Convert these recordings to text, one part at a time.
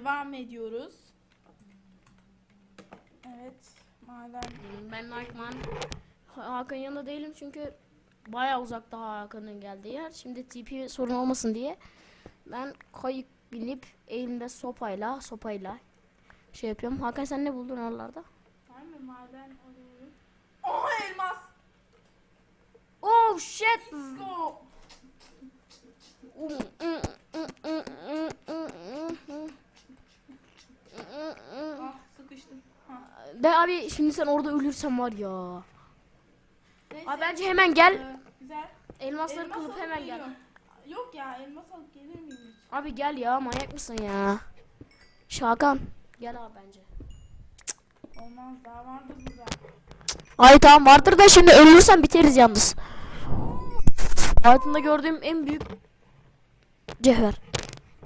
devam ediyoruz. Evet. Maden. Ben Nakman. Hakan yanında değilim çünkü bayağı uzakta Hakan'ın geldiği yer. Şimdi TP sorun olmasın diye ben kayık binip elimde sopayla sopayla şey yapıyorum. Hakan sen ne buldun oralarda? Ben mi maden arıyorum? Oha elmas. Oh shit. Let's go. Ah sıkıştım. De abi şimdi sen orada ölürsen var ya. Neyse. Abi bence hemen gel. Ee, güzel. Elmasları Elmas kılıp hemen gel. geliyorum. Yok ya elmas alıp gelir miyim hiç? Abi gel ya manyak mısın ya? Şakan. Gel abi bence. Olmaz daha vardı burada. Ay tamam vardır da şimdi ölürsen biteriz yalnız. Hayatımda gördüğüm en büyük cevher.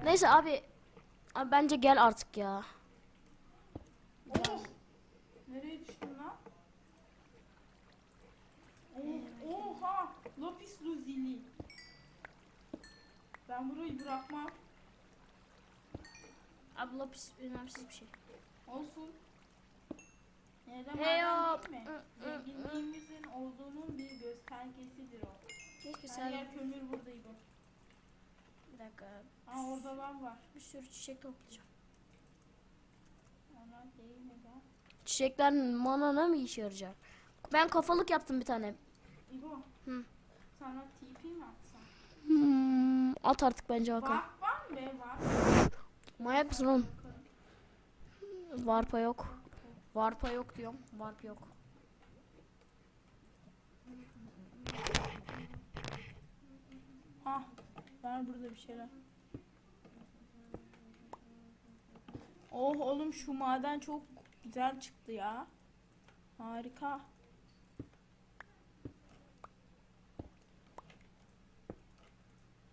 Neyse abi. Abi bence gel artık ya. Oh. Nereye düştün lan? Oh, oha! Lapis lazuli. Ben burayı bırakmam. Abi lapis önemsiz bir şey. Olsun. Neden Hey maden değil mi? Zenginliğimizin olduğunun bir göstergesidir o. Keşke Her sen... yer kömür buradaydı. Bir dakika. Aa orada lav var. Bir sürü çiçek toplayacağım. Onlar değil mi ya? Çiçekler manana mı işe yarayacak? Ben kafalık yaptım bir tane. İbo. Hı. Sana TP mi atsam? Hmm, at artık bence Hakan. Var, var mı be var? Manyak mısın oğlum? Varpa yok. Varpa yok diyorum. Varp yok. Ah var burada bir şeyler. Oh oğlum şu maden çok güzel çıktı ya. Harika.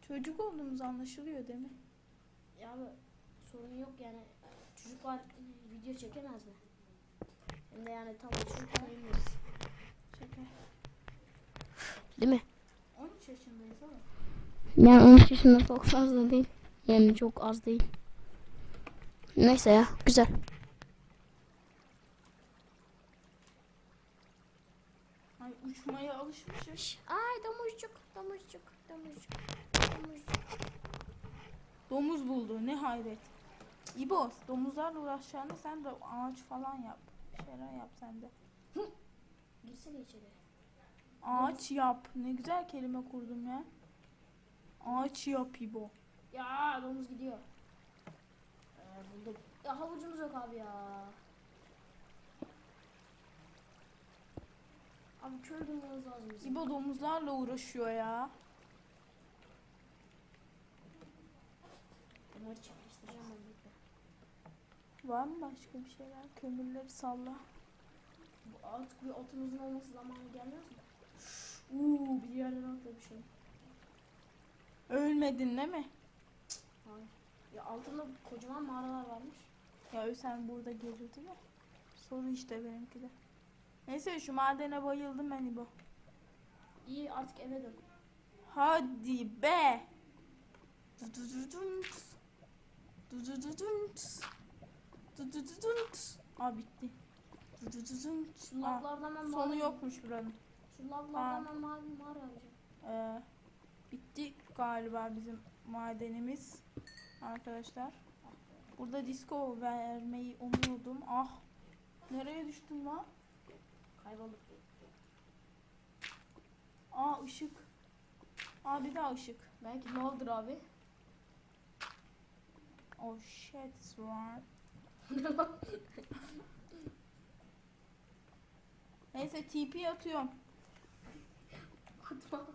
Çocuk olduğumuz anlaşılıyor değil mi? Ya abi sorun yok yani. Çocuklar video çekemez mi? Hem de yani tam çocuk sayılmıyoruz. Şaka. Değil mi? 13 yaşındayız oğlum. Yani 13 yaşında çok fazla değil. Yani çok az değil. Neyse ya güzel. Ay uçmaya alışmışız. Ay domuzcuk, domuzcuk, domuzcuk. Domuz buldu ne hayret. İbo domuzlarla uğraşacağını sen de ağaç falan yap. Bir şeyler yap sen de. Girsene içeri. Ağaç yap. Ne güzel kelime kurdum ya. Ağaç yap İbo. Ya domuz gidiyor. Ee, buldum. Ya havucumuz yok abi ya. Abi köy bulmamız lazım bizim. İbo domuzlarla uğraşıyor ya. Bunları çiftleştireceğim ben bekle. Var mı başka bir şeyler? Kömürleri salla. Bu artık bir otumuzun olması zamanı gelmez mi? Uuu bir yerden atladı bir şey. Ölmedin değil mi? Hayır. Ya altında kocaman mağaralar varmış. Ya sen burada gelirdin ya. Soru işte benimki de. Neyse şu madene bayıldım ben İbo. İyi artık eve dön. Hadi be. Aa bitti. Şu lavlardan ben Sonu mağara- yokmuş buranın. Şu lavlardan ben mavi mağara arayacağım. Ee, bitti galiba bizim madenimiz. Arkadaşlar. Burada disco vermeyi umuyordum. Ah. Nereye düştüm lan? Kaybolduk. Aa ışık. Aa bir daha ışık. Belki lavdır abi. Oh shit swarm. Neyse TP atıyorum. Atma.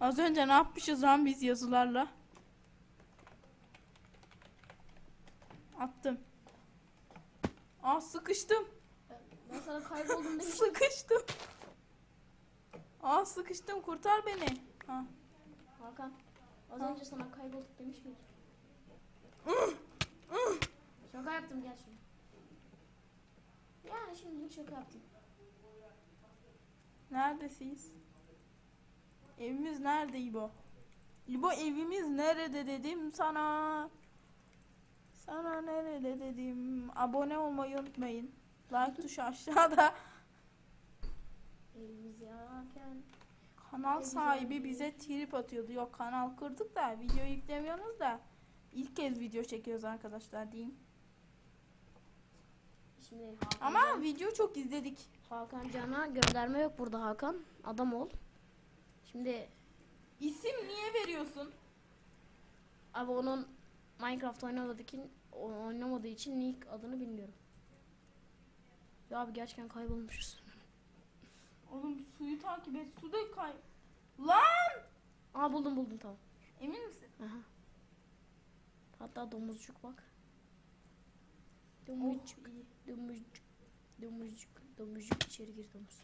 Az önce ne yapmışız lan biz yazılarla? Attım. Aa sıkıştım. Ben sana kayboldum demiştim. Sıkıştım. Aa sıkıştım kurtar beni. Ha. Hakan. Az Ha. önce sana kaybolduk demiş miydim? şaka yaptım gel şimdi. Yani şimdilik şaka yaptım. Neredesiniz? Evimiz nerede İbo? İbo evimiz nerede dedim sana. Sana nerede dedim. Abone olmayı unutmayın. Like tuşu aşağıda. Elimiz yanarken. Kanal sahibi bize trip atıyordu. Yok kanal kırdık da video yüklemiyorsunuz da. İlk kez video çekiyoruz arkadaşlar diyeyim. Şimdi Hakan, Ama Can- video çok izledik. Hakan Can'a gönderme yok burada Hakan. Adam ol. Şimdi İsim niye veriyorsun? abi onun Minecraft oynamadığı için, oynamadığı için nick adını bilmiyorum. Ya abi gerçekten kaybolmuşuz. Oğlum suyu takip et. Suda kay... Lan! Aa buldum buldum tamam. Emin misin? Aha. Hatta domuzcuk bak. Oh, Domuzcuk, iyi. domuzcuk, domuzcuk, domuzcuk içeri gir domuz.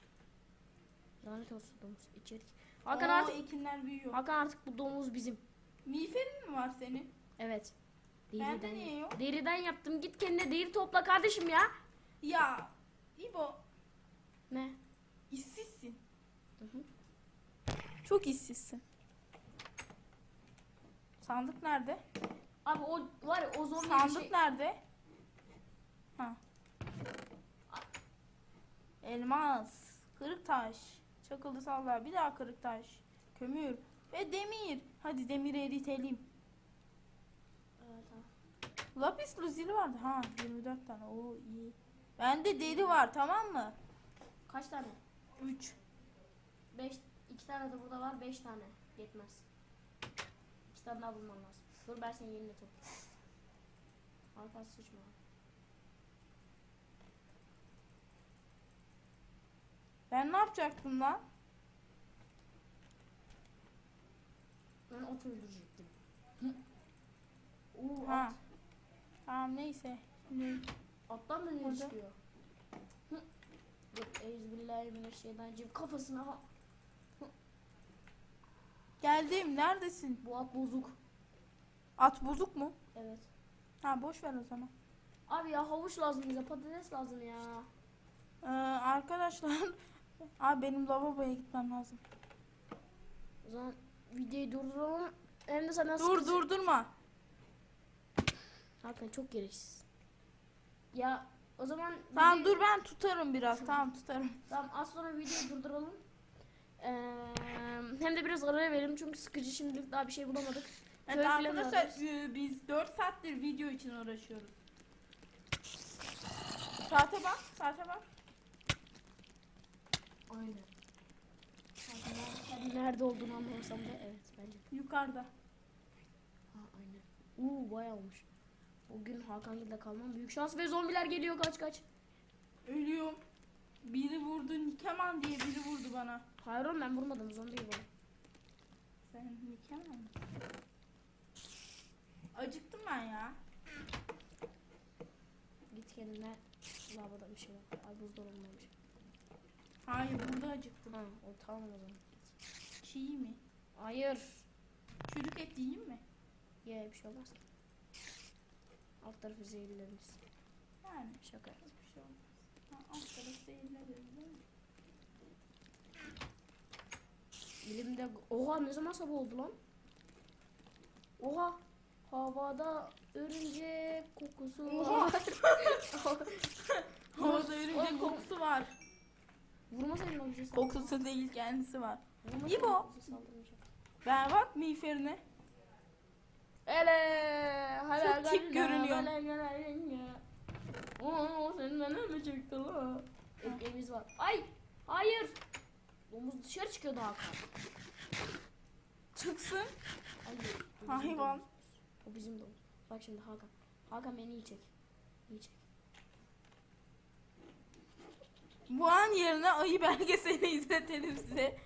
Lanet olsun domuz içeri. Hakan Aa, artık, ekinler büyüyor. Hakan artık bu domuz bizim. Miğferin mi var senin? Evet. Bende Deriden, niye yok? deriden yaptım. Git kendine deri topla kardeşim ya. Ya İbo Ne? İşsizsin. Hı hı. Çok işsizsin. Sandık nerede? Abi o var ya o zombi Sandık şey. nerede? Ha. Elmas, kırık taş, çakıldı sallar, bir daha kırık taş, kömür ve demir. Hadi demiri eritelim. Evet. Lapis lazuli vardı. Ha 24 tane. Oo iyi. Bende deri var tamam mı? Kaç tane? 3. 5 2 tane de burada var. 5 tane. Yetmez. 2 tane daha bulmam lazım. Dur ben senin yerine toplayayım. Hakan sıçma. Ben ne yapacaktım lan? Ben ot öldürecektim. Oo, Ha. at. Tamam neyse. Şimdi Attan da ne çıkıyor? Euzubillahimineşşeytanirracim kafasına ha. geldim. Neredesin? Bu at bozuk. At bozuk mu? Evet. Ha boş ver o zaman. Abi ya havuç lazım bize patates lazım ya. Ee, arkadaşlar Abi benim lavaboya gitmem lazım. O zaman videoyu durduralım. Hem de sana Dur sıkıcı- durdurma. Hakikaten çok gereksiz. Ya o zaman Tamam videoyu- dur ben tutarım biraz. Tamam tutarım. Tamam az sonra videoyu durduralım. Ee, hem de biraz ara verelim çünkü sıkıcı şimdilik daha bir şey bulamadık. Evet Köy falan arkadaşlar ararız. e, biz 4 saattir video için uğraşıyoruz. Saate bak, saate bak. Aynen. Nerede olduğunu anlamasam da evet bence. Yukarıda. Ha aynen. Uuu bayağı olmuş. Bugün Hakan ile kalmam büyük şans ve zombiler geliyor kaç kaç. Ölüyorum. Biri vurdu Nikeman diye biri vurdu bana. Hayır oğlum ben vurmadım zombi bu. Sen mı? Acıktım ben ya. Git kendine lavaboda bir şey var. Ay buzdolabında bir şey. Hayır burada acıktım. Ha o tamam o zaman. Çiğ mi? Hayır. Çürük et yiyeyim mi? Ye bir şey olmaz ki. Alt tarafı zehirlerimiz. Yani Şaka yaptım. bir şey olmaz. Ha, alt tarafı zehirleniriz değil mi? Elimde oha ne zaman sabah oldu lan? Oha havada örümcek kokusu Oha. var. Orada örümcek kokusu var. Vurmasaydın o bize Kokusu değil kendisi var. Vurmasaydın İbo. o bize saldırmayacak. Ben bak miğferine. Ele hala Çok tip görünüyor. Oo sen bana mı çektin la? Ekmeğimiz var. Ay hayır. Domuz dışarı çıkıyordu Hakan. Çıksın. Hayır. bizim Hayvan. domuz. O bizim domuz. Bak şimdi Hakan. Hakan beni. İyi çek. Bu an yerine ayı belgeselini izletelim size.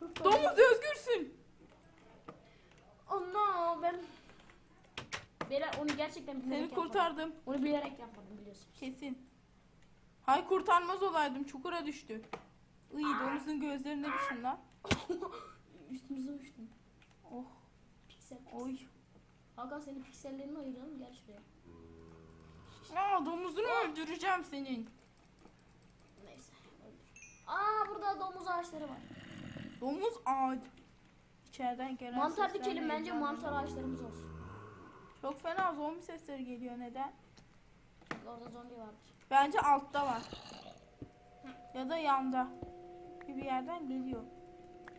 Domuz özgürsün. Allah ben Beyler onu gerçekten bilerek Seni yapmadım. kurtardım. Onu bilerek yapmadım biliyorsun. Kesin. Hay kurtarmaz olaydım. Çukura düştü. İyi domuzun gözlerine düşün lan. Üstümüze uçtun. Oh. Piksel. Oy. Hakan senin piksellerini ayıralım gel şuraya. Aa domuzunu öldüreceğim senin. Neyse. öldür. Aa burada domuz ağaçları var. Domuz ağacı. İçeriden gelen Mantar seslerle dikelim bence mantar ağaçlarımız olsun. Çok fena zombi sesleri geliyor neden? Çünkü orada zombi vardır. Bence altta var. Ya da yanda. Bir yerden geliyor.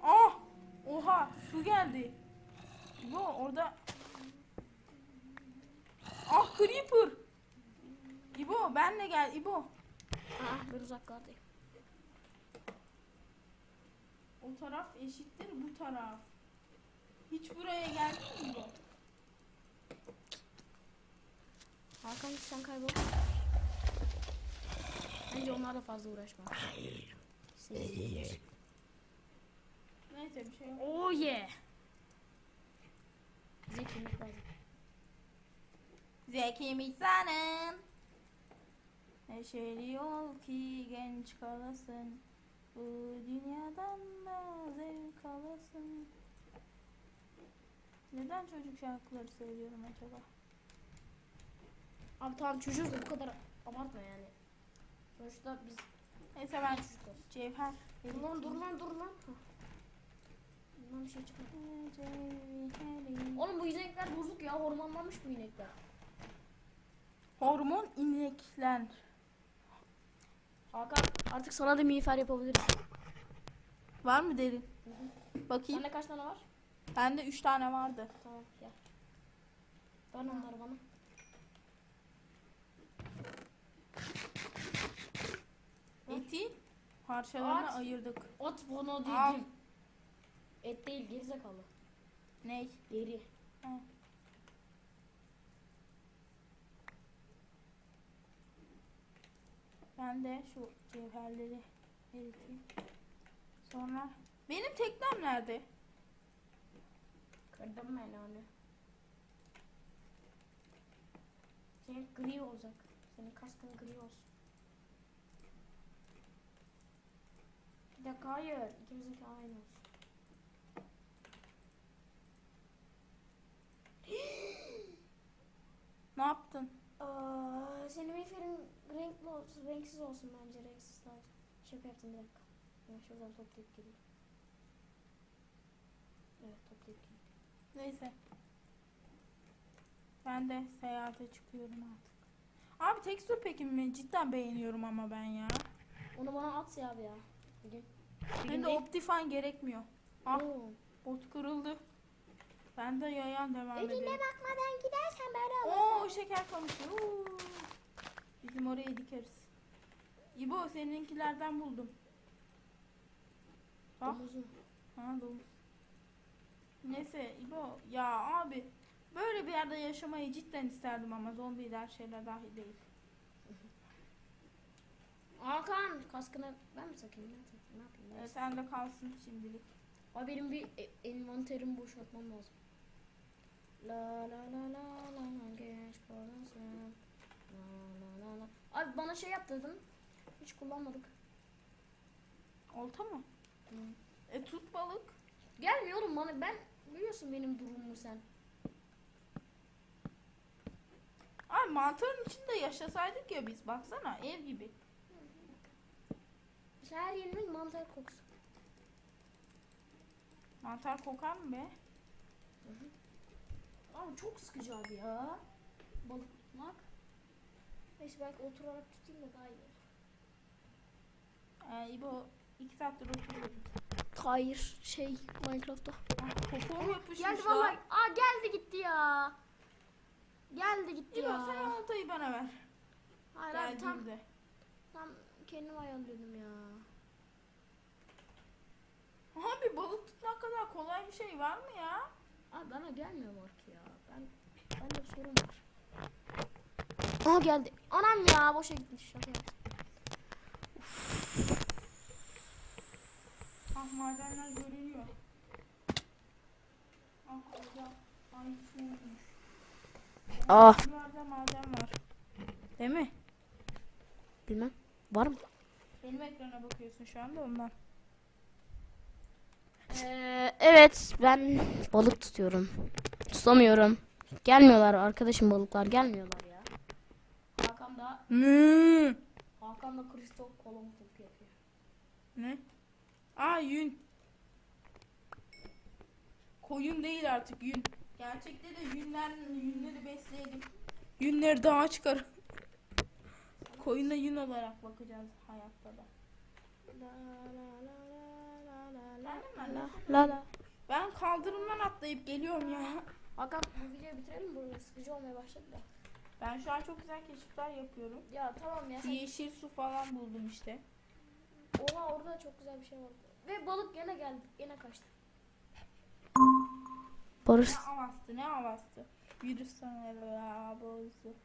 Ah! Oha! Su geldi. Bu orada... Ah Creeper! İbo benle gel İbo. Aa ben uzaklardayım. O taraf eşittir bu taraf. Hiç buraya geldin mi İbo? Hakan sen kaybol. Bence onlarla fazla uğraşma. Neyse bir şey yok. Oh yeah. Bize kimlik lazım. Zeki misanın Neşeli ol ki genç kalasın Bu dünyadan da zevk alasın Neden çocuk şarkıları söylüyorum acaba? Abi tamam çocuğuz da bu kadar abartma yani. Sonuçta biz Neyse ben çocuklar. cevher Dur lan dur lan dur lan. Bundan bir şey çıkmadı. Oğlum bu inekler bozuk ya hormonlanmış bu inekler. Hormon inekler Hakan artık sana da miğfer yapabiliriz. Var mı derin? Bakayım Sende kaç tane var? Bende 3 tane vardı Tamam gel. Ver onları bana. Eti parçalarına At. ayırdık At bunu Al. dedim. Et değil gerizekalı. Ney? Deri. Ha. Ben de şu cevherleri eriteyim. Sonra benim teknem nerede? Kırdım ben onu. Senin gri olacak. Senin kaskın gri olsun. Bir dakika hayır. İkimizinki aynı olsun. Ne yaptın? Aa, senin miğferin renkli olsun, renksiz olsun bence renksiz daha. Şaka yaptım bir dakika. Ben şuradan toplayıp geleyim. Evet toplayıp geleyim. Neyse. Ben de seyahate çıkıyorum artık. Abi tekstür pekimi cidden beğeniyorum ama ben ya. Onu bana at ya abi ya. Bugün. Hem de Optifine gerekmiyor. Ah Oo. bot kırıldı. Ben de yayan devam Eline edeyim. bakmadan gidersen ben Oo şeker kamışı. Oo. Bizim oraya dikeriz. İbo seninkilerden buldum. Bak. Domuzum. Ha domuz. Neyse İbo ya abi böyle bir yerde yaşamayı cidden isterdim ama zombiler şeyler dahil değil. Hakan kaskını ben mi takayım? Ne, takayım? ne yapayım? Ee, sen de kalsın şimdilik. Abi benim bir e- envanterimi boşaltmam lazım. La la la la la la geç kalasın. La la la la. Abi bana şey yaptırdın. Hiç kullanmadık. Olta mı? Hı. E tut balık. Gelmiyor oğlum bana ben biliyorsun benim durumumu sen. Ay mantarın içinde yaşasaydık ya biz baksana ev gibi. Sen her yerinin mantar kokusu. Mantar kokar mı be? Abi çok sıkıcı abi ya. Balık tutmak. Neyse belki oturarak tutayım da daha iyi olur. Ee, İbo iki saattir oturuyorum. Hayır şey Minecraft'ta. Kokuğum yapışmış Geldi lan. vallahi. Aa geldi gitti ya. Geldi gitti İbo ya. sen oltayı bana ver. Hayır abi tam, Geldiğimde. tam kendim ayarlıyordum ya. Abi balık tutmak kadar kolay bir şey var mı ya? Abi bana gelmiyor mark ya. Ben bende bir sorun var. Aa geldi. Anam ya boşa gitmiş. Şaka yaptım. Ah madenler görünüyor. Ah orada ay su olmuş. Ah. Buralarda maden var. Değil mi? Bilmem. Var mı? Benim ekrana bakıyorsun şu anda ondan. Ee, evet ben balık tutuyorum. Tutamıyorum. Gelmiyorlar arkadaşım balıklar gelmiyorlar ya. Hakan da Ne? Hakan da kristal kolon topu yapıyor. Ne? Aa yün. Koyun değil artık yün. Gerçekte de yünler, yünleri besleyelim. Yünleri dağa çıkar. Koyuna yün olarak bakacağız hayatta da. La la. Ben kaldırımdan atlayıp geliyorum ya. Hakan bu videoyu bitirelim mi? Burada sıkıcı olmaya başladı da. Ben şu an çok güzel keşifler yapıyorum. Ya tamam ya. Sen... Yeşil su falan buldum işte. Oha orada çok güzel bir şey vardı. Ve balık gene geldi. Gene kaçtı. Barış. Ne avastı ne avastı. Yürü sana la bozu.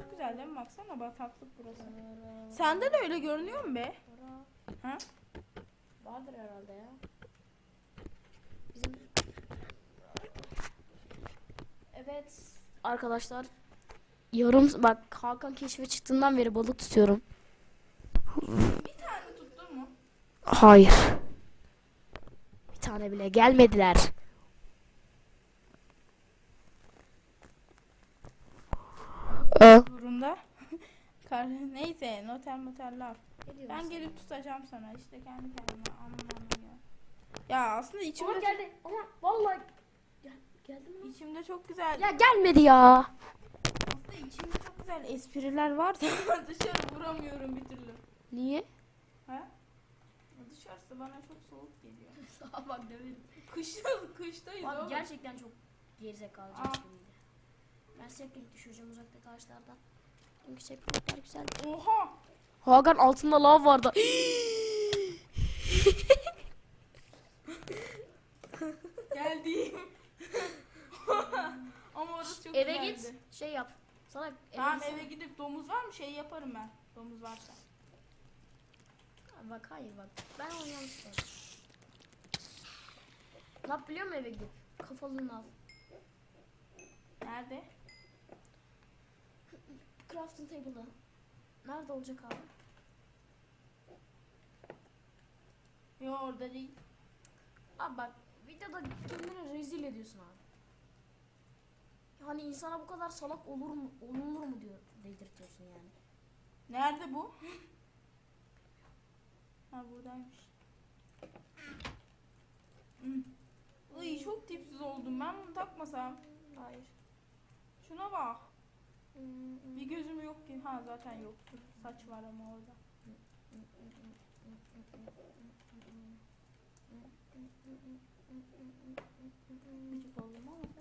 Çok güzel değil mi? Baksana bataklık burası. Sende de öyle görünüyor mu be? Ha? Vardır herhalde ya. Bizim Evet arkadaşlar yarım bak Hakan keşfe çıktığından beri balık tutuyorum. Bir tane tuttun mu? Hayır. Bir tane bile gelmediler. Ee, Burunda. Kar Neyse noter moterler. Ben gelip tutacağım sana işte kendi kendime anlamam ya. Ya aslında içimde Ama geldi. Ama vallahi Gel, geldi mi? içimde çok güzel Ya gelmedi ya. aslında içimde çok güzel espriler var da dışarı vuramıyorum bir türlü. Niye? Ha? Dışarısı bana çok soğuk geliyor. Sağa bak demedim. Kışta kıştayız Abi gerçekten çok gerizekalı gibiydi. Ben sapling düşüreceğim uzakta taşlardan. Çünkü saplingler güzel. Oha! Hakan altında lav vardı. Geldim. Ama orası çok eve güzeldi. git şey yap. Sana Tamam eve gidip domuz var mı şey yaparım ben. Domuz varsa. Bak hayır bak. Ben onu yanlış yaptım. Ne yap biliyor musun eve gidip? Kafalığını al. Nerede? Crafting table'da. Nerede olacak abi? Yo orada değil. Abi bak videoda kendini rezil ediyorsun abi. Hani insana bu kadar salak olur mu olunur mu diyor dedirtiyorsun yani. Nerede bu? ha buradaymış. Hmm. Iy çok tipsiz oldum. Ben bunu takmasam. Hayır. Şuna bak. Bir gözüm yok ki. Ha zaten yoktu. Saç var ama orada.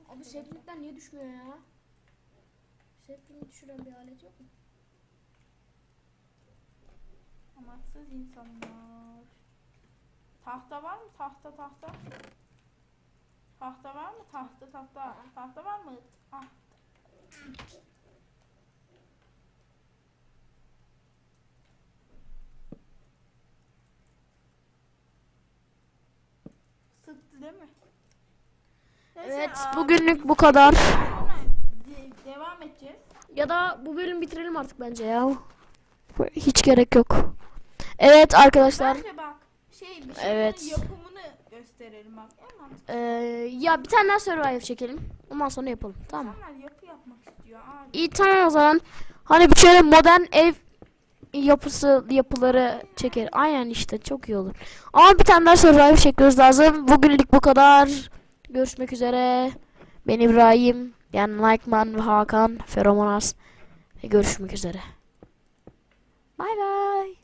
Abi saplingler niye düşmüyor ya? Sapling düşüren bir alet yok mu? Amaçsız insanlar. Tahta var mı? Tahta tahta. Tahta var mı? Tahta tahta. Tahta var mı? Ah. Değil mi? Neyse, Evet aa, bugünlük bu kadar. de- devam edeceğiz. Ya da bu bölüm bitirelim artık bence ya. Hiç gerek yok. Evet arkadaşlar. Bence bak şey bir şeylerin Evet. yapımını gösterelim bak. En mantıklı. Eee, ya bir tane daha survival çekelim. Ondan sonra yapalım. Tamam mı? İnsanlar yapı yapmak istiyor abi. İyi tamam o zaman. Hani bir şöyle modern ev yapısı yapıları çeker. Aynen işte çok iyi olur. Ama bir tane daha survival çekmemiz lazım. Bugünlük bu kadar. Görüşmek üzere. Ben İbrahim. Yani Likeman ve Hakan. Feromonas. Görüşmek üzere. Bay bay.